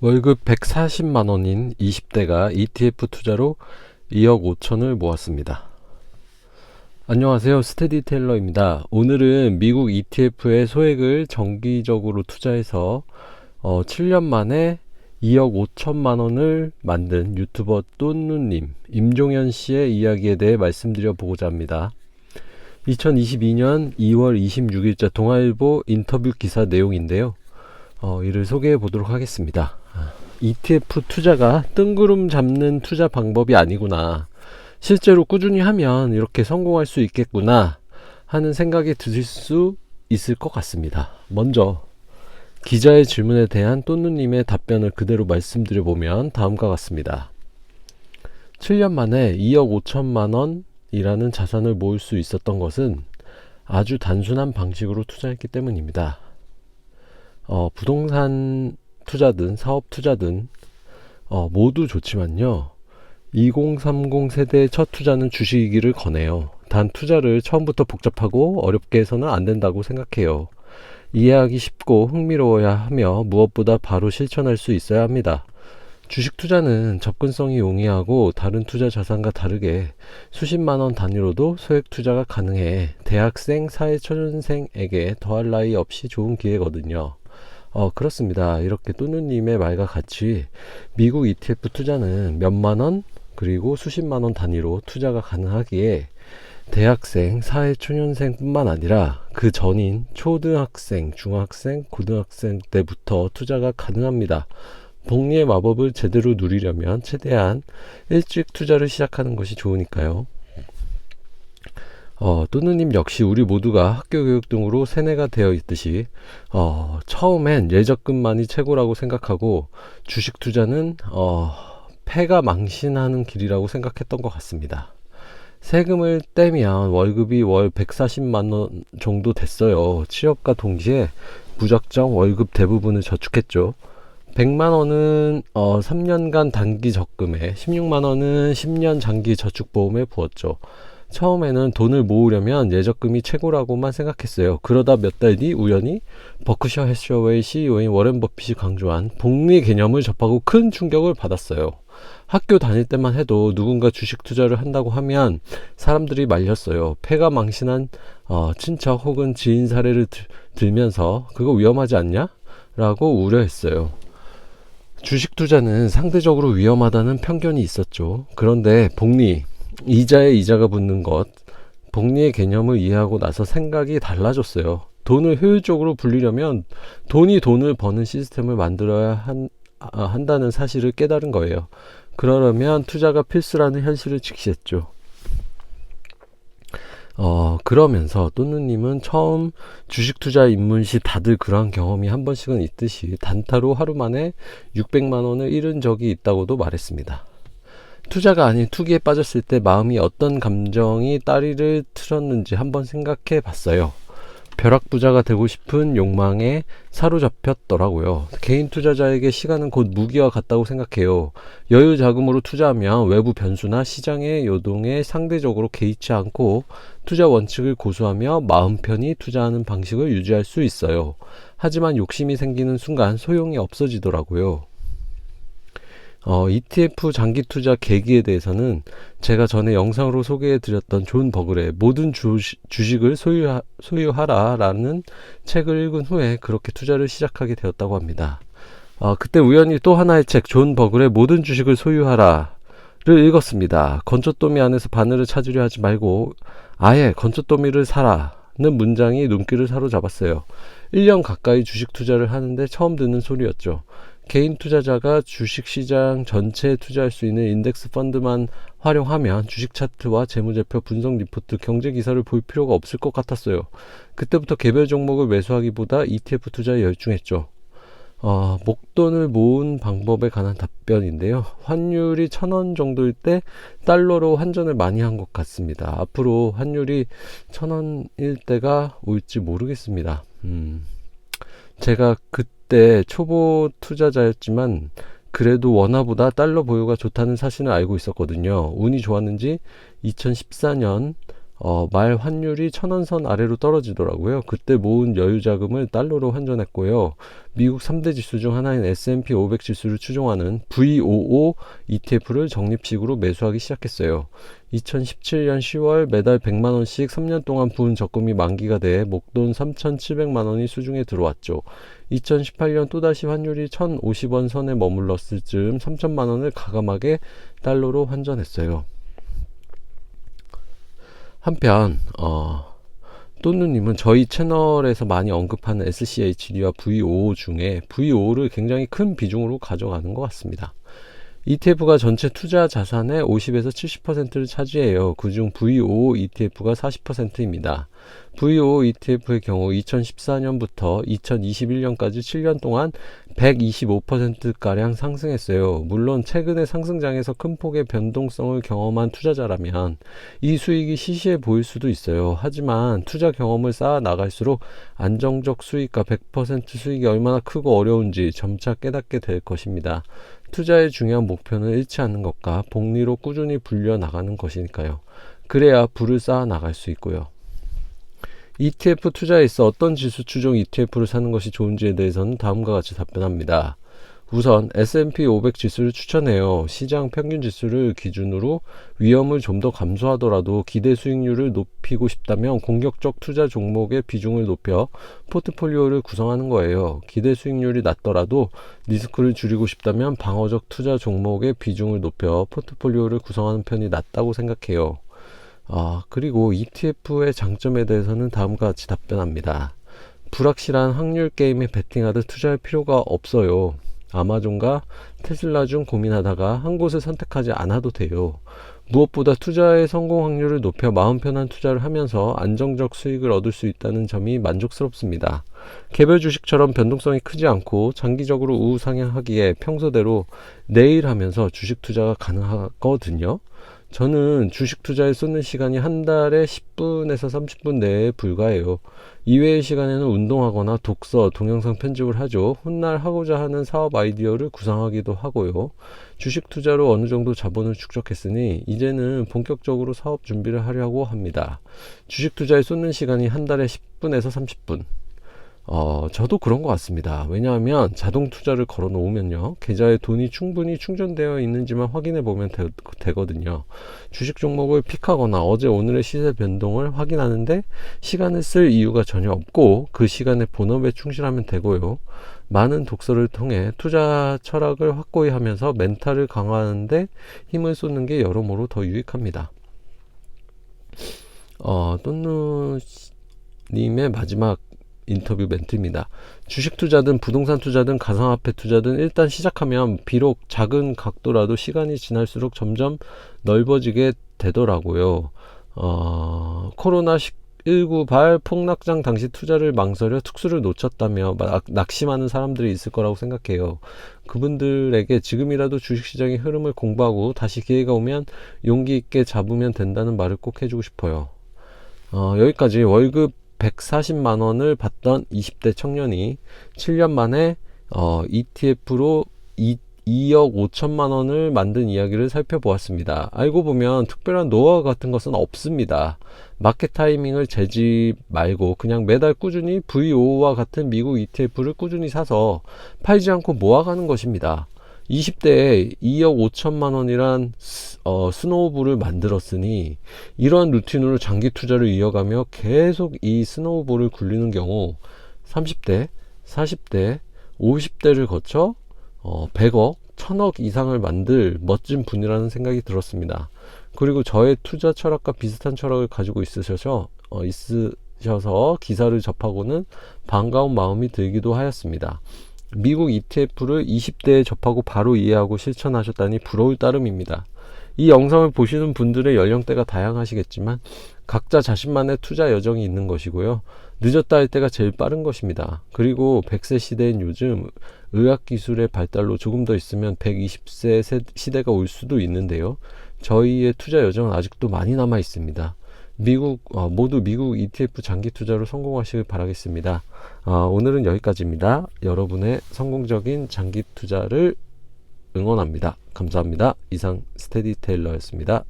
월급 140만 원인 20대가 ETF 투자로 2억 5천을 모았습니다. 안녕하세요. 스테디 테일러입니다. 오늘은 미국 ETF의 소액을 정기적으로 투자해서 어, 7년 만에 2억 5천만 원을 만든 유튜버 또누님, 임종현 씨의 이야기에 대해 말씀드려 보고자 합니다. 2022년 2월 26일자 동아일보 인터뷰 기사 내용인데요. 어, 이를 소개해 보도록 하겠습니다. ETF 투자가 뜬구름 잡는 투자 방법이 아니구나. 실제로 꾸준히 하면 이렇게 성공할 수 있겠구나 하는 생각이 드실 수 있을 것 같습니다. 먼저 기자의 질문에 대한 또누님의 답변을 그대로 말씀드려 보면 다음과 같습니다. 7년 만에 2억 5천만 원이라는 자산을 모을 수 있었던 것은 아주 단순한 방식으로 투자했기 때문입니다. 어, 부동산 투자든 사업 투자든 어, 모두 좋지만요. 2030 세대의 첫 투자는 주식이기를 권해요. 단 투자를 처음부터 복잡하고 어렵게 해서는 안 된다고 생각해요. 이해하기 쉽고 흥미로워야 하며 무엇보다 바로 실천할 수 있어야 합니다. 주식 투자는 접근성이 용이하고 다른 투자 자산과 다르게 수십만 원 단위로도 소액 투자가 가능해 대학생, 사회초년생에게 더할 나위 없이 좋은 기회거든요. 어, 그렇습니다. 이렇게 또누님의 말과 같이 미국 ETF 투자는 몇만 원, 그리고 수십만 원 단위로 투자가 가능하기에 대학생, 사회초년생 뿐만 아니라 그 전인 초등학생, 중학생, 고등학생 때부터 투자가 가능합니다. 복리의 마법을 제대로 누리려면 최대한 일찍 투자를 시작하는 것이 좋으니까요. 어, 또누님 역시 우리 모두가 학교 교육 등으로 세뇌가 되어 있듯이 어, 처음엔 예적금만이 최고라고 생각하고 주식 투자는 어, 패가 망신하는 길이라고 생각했던 것 같습니다. 세금을 떼면 월급이 월 140만 원 정도 됐어요. 취업과 동시에 무작정 월급 대부분을 저축했죠. 100만 원은 어, 3년간 단기 적금에 16만 원은 10년 장기 저축 보험에 부었죠. 처음에는 돈을 모으려면 예적금이 최고라고만 생각했어요. 그러다 몇 달 뒤 우연히 버크셔 해셔웨이 CEO인 워렌 버핏이 강조한 복리 개념을 접하고 큰 충격을 받았어요. 학교 다닐 때만 해도 누군가 주식 투자를 한다고 하면 사람들이 말렸어요. 폐가 망신한 어, 친척 혹은 지인 사례를 들, 들면서 그거 위험하지 않냐? 라고 우려했어요. 주식 투자는 상대적으로 위험하다는 편견이 있었죠. 그런데 복리, 이자에 이자가 붙는 것, 복리의 개념을 이해하고 나서 생각이 달라졌어요. 돈을 효율적으로 불리려면 돈이 돈을 버는 시스템을 만들어야 한, 아, 한다는 사실을 깨달은 거예요. 그러려면 투자가 필수라는 현실을 직시했죠. 어, 그러면서 또누님은 처음 주식 투자 입문 시 다들 그러한 경험이 한 번씩은 있듯이 단타로 하루 만에 600만 원을 잃은 적이 있다고도 말했습니다. 투자가 아닌 투기에 빠졌을 때 마음이 어떤 감정이 따리를 틀었는지 한번 생각해 봤어요. 벼락부자가 되고 싶은 욕망에 사로잡혔더라고요. 개인 투자자에게 시간은 곧 무기와 같다고 생각해요. 여유 자금으로 투자하면 외부 변수나 시장의 요동에 상대적으로 개의치 않고 투자 원칙을 고수하며 마음 편히 투자하는 방식을 유지할 수 있어요. 하지만 욕심이 생기는 순간 소용이 없어지더라고요. 어, ETF 장기 투자 계기에 대해서는 제가 전에 영상으로 소개해 드렸던 존 버글의 모든 주, 주식을 소유하, 소유하라라는 책을 읽은 후에 그렇게 투자를 시작하게 되었다고 합니다. 어, 그때 우연히 또 하나의 책, 존 버글의 모든 주식을 소유하라 를 읽었습니다. 건초더미 안에서 바늘을 찾으려 하지 말고 아예 건초더미를 사라 는 문장이 눈길을 사로잡았어요. 1년 가까이 주식 투자를 하는데 처음 듣는 소리였죠. 개인 투자자가 주식 시장 전체에 투자할 수 있는 인덱스 펀드만 활용하면 주식 차트와 재무제표 분석 리포트, 경제 기사를 볼 필요가 없을 것 같았어요. 그때부터 개별 종목을 매수하기보다 ETF 투자에 열중했죠. 어, 목돈을 모은 방법에 관한 답변인데요. 환율이 천 원 정도일 때 달러로 환전을 많이 한 것 같습니다. 앞으로 환율이 천 원일 때가 올지 모르겠습니다. 음. 제가 그 때 초보 투자자였지만 그래도 원화보다 달러 보유가 좋다는 사실을 알고 있었거든요. 운이 좋았는지 2014년 어, 말 환율이 천원선 아래로 떨어지더라고요. 그때 모은 여유 자금을 달러로 환전했고요. 미국 3대 지수 중 하나인 S&P 500 지수를 추종하는 VOO ETF를 적립식으로 매수하기 시작했어요. 2017년 10월 매달 100만 원씩 3년 동안 부은 적금이 만기가 돼 목돈 3,700만 원이 수중에 들어왔죠. 2018년 또다시 환율이 1,050원 선에 머물렀을 즈음 3천만 원을 가감하게 달러로 환전했어요. 한편 어, 또누님은 저희 채널에서 많이 언급하는 SCHD와 VO 중에 VO를 굉장히 큰 비중으로 가져가는 것 같습니다. ETF가 전체 투자 자산의 50에서 70%를 차지해요. 그중 VO ETF가 40%입니다. VO ETF의 경우 2014년부터 2021년까지 7년 동안 125%가량 상승했어요. 물론 최근의 상승장에서 큰 폭의 변동성을 경험한 투자자라면 이 수익이 시시해 보일 수도 있어요. 하지만 투자 경험을 쌓아 나갈수록 안정적 수익과 100% 수익이 얼마나 크고 어려운지 점차 깨닫게 될 것입니다. 투자의 중요한 목표는 잃지 않는 것과 복리로 꾸준히 불려 나가는 것이니까요. 그래야 부를 쌓아 나갈 수 있고요. ETF 투자에 있어 어떤 지수 추종 ETF를 사는 것이 좋은지에 대해서는 다음과 같이 답변합니다. 우선 S&P 500 지수를 추천해요. 시장 평균 지수를 기준으로 위험을 좀 더 감소하더라도 기대 수익률을 높이고 싶다면 공격적 투자 종목의 비중을 높여 포트폴리오를 구성하는 거예요. 기대 수익률이 낮더라도 리스크를 줄이고 싶다면 방어적 투자 종목의 비중을 높여 포트폴리오를 구성하는 편이 낫다고 생각해요. 아, 그리고 ETF의 장점에 대해서는 다음과 같이 답변합니다. 불확실한 확률 게임에 베팅하듯 투자할 필요가 없어요. 아마존과 테슬라 중 고민하다가 한 곳을 선택하지 않아도 돼요. 무엇보다 투자의 성공 확률을 높여 마음 편한 투자를 하면서 안정적 수익을 얻을 수 있다는 점이 만족스럽습니다. 개별 주식처럼 변동성이 크지 않고 장기적으로 우상향하기에 평소대로 내일 하면서 주식 투자가 가능하거든요. 저는 주식 투자에 쏟는 시간이 한 달에 10분에서 30분 내에 불과해요. 이외의 시간에는 운동하거나 독서, 동영상 편집을 하죠. 훗날 하고자 하는 사업 아이디어를 구상하기도 하고요. 주식 투자로 어느 정도 자본을 축적했으니 이제는 본격적으로 사업 준비를 하려고 합니다. 주식 투자에 쏟는 시간이 한 달에 10분에서 30분. 어, 저도 그런 것 같습니다. 왜냐하면 자동 투자를 걸어 놓으면요. 계좌에 돈이 충분히 충전되어 있는지만 확인해 보면 되, 거든요 주식 종목을 픽하거나 어제 오늘의 시세 변동을 확인하는데 시간을 쓸 이유가 전혀 없고 그 시간에 본업에 충실하면 되고요. 많은 독서를 통해 투자 철학을 확고히 하면서 멘탈을 강화하는데 힘을 쏟는 게 여러모로 더 유익합니다. 어, 또누 님의 마지막 인터뷰 멘트입니다. 주식 투자든 부동산 투자든 가상화폐 투자든 일단 시작하면 비록 작은 각도라도 시간이 지날수록 점점 넓어지게 되더라고요. 어, 코로나 19 발 폭락장 당시 투자를 망설여 특수를 놓쳤다며 낙심하는 사람들이 있을 거라고 생각해요. 그분들에게 지금이라도 주식시장의 흐름을 공부하고 다시 기회가 오면 용기 있게 잡으면 된다는 말을 꼭 해주고 싶어요. 어, 여기까지 월급 140만 원을 받던 20대 청년이 7년 만에 어, ETF로 2, 2억 5천만 원을 만든 이야기를 살펴보았습니다. 알고 보면 특별한 노하우 같은 것은 없습니다. 마켓 타이밍을 재지 말고 그냥 매달 꾸준히 VO와 같은 미국 ETF를 꾸준히 사서 팔지 않고 모아가는 것입니다. 20대에 2억 5천만 원이란 어, 스노우볼을 만들었으니 이러한 루틴으로 장기 투자를 이어가며 계속 이 스노우볼을 굴리는 경우 30대, 40대, 50대를 거쳐 어, 100억, 1000억 이상을 만들 멋진 분이라는 생각이 들었습니다. 그리고 저의 투자 철학과 비슷한 철학을 가지고 있으셔서 어, 있으셔서 기사를 접하고는 반가운 마음이 들기도 하였습니다. 미국 ETF를 20대에 접하고 바로 이해하고 실천하셨다니 부러울 따름입니다. 이 영상을 보시는 분들의 연령대가 다양하시겠지만 각자 자신만의 투자 여정이 있는 것이고요. 늦었다 할 때가 제일 빠른 것입니다. 그리고 100세 시대인 요즘 의학 기술의 발달로 조금 더 있으면 120세 시대가 올 수도 있는데요. 저희의 투자 여정은 아직도 많이 남아 있습니다. 미국 어, 모두 미국 ETF 장기 투자로 성공하시길 바라겠습니다. 어, 오늘은 여기까지입니다. 여러분의 성공적인 장기 투자를 응원합니다. 감사합니다. 이상 스테디 테일러였습니다.